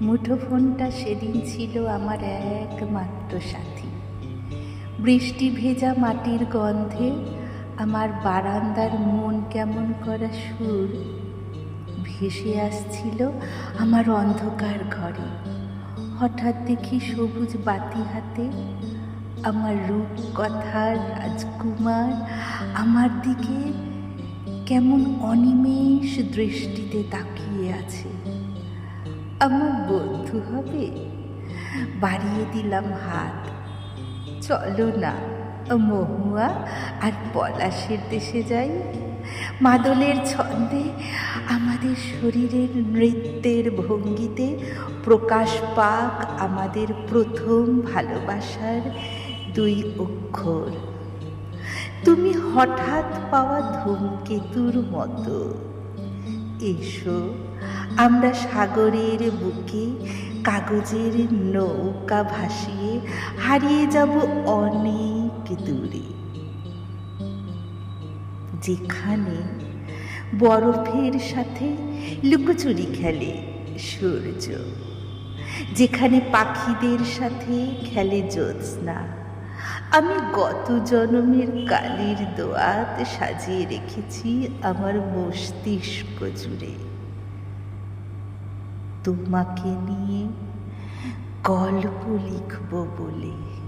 মুঠোফোনটা সেদিন ছিল আমার একমাত্র সাথী। বৃষ্টি ভেজা মাটির গন্ধে আমার বারান্দার মন কেমন করা সুর। ভেসে আসছিল আমার অন্ধকার ঘরে। হঠাৎ দেখি সবুজ বাতি হাতে আমার রূপকথার রাজকুমার আমার দিকে কেমন অনিমেষ দৃষ্টিতে তাকিয়ে আছে। আমার বন্ধু হবে। বাড়িয়ে দিলাম হাত। চলো না, মহুয়া, আর পলাশের দেশে যাই। মাদলের ছন্দে আমাদের শরীরের নৃত্যের ভঙ্গিতে প্রকাশ পাক আমাদের প্রথম ভালোবাসার দুই অক্ষর। তুমি হঠাৎ পাওয়া ধূমকেতুর মতো। এসো। আমরা সাগরের বুকে কাগজের নৌকা ভাসিয়ে হারিয়ে যাব অনেক দূরে। যেখানে বরফের সাথে লুকোচুরি খেলে সূর্য। যেখানে পাখিদের সাথে খেলে জ্যোৎস্না। আমি গত জন্মের কালির দোয়াত সাজিয়ে রেখেছি আমার মস্তিষ্ক জুড়ে। তোমাকে নিয়ে গল্প লিখব বলে।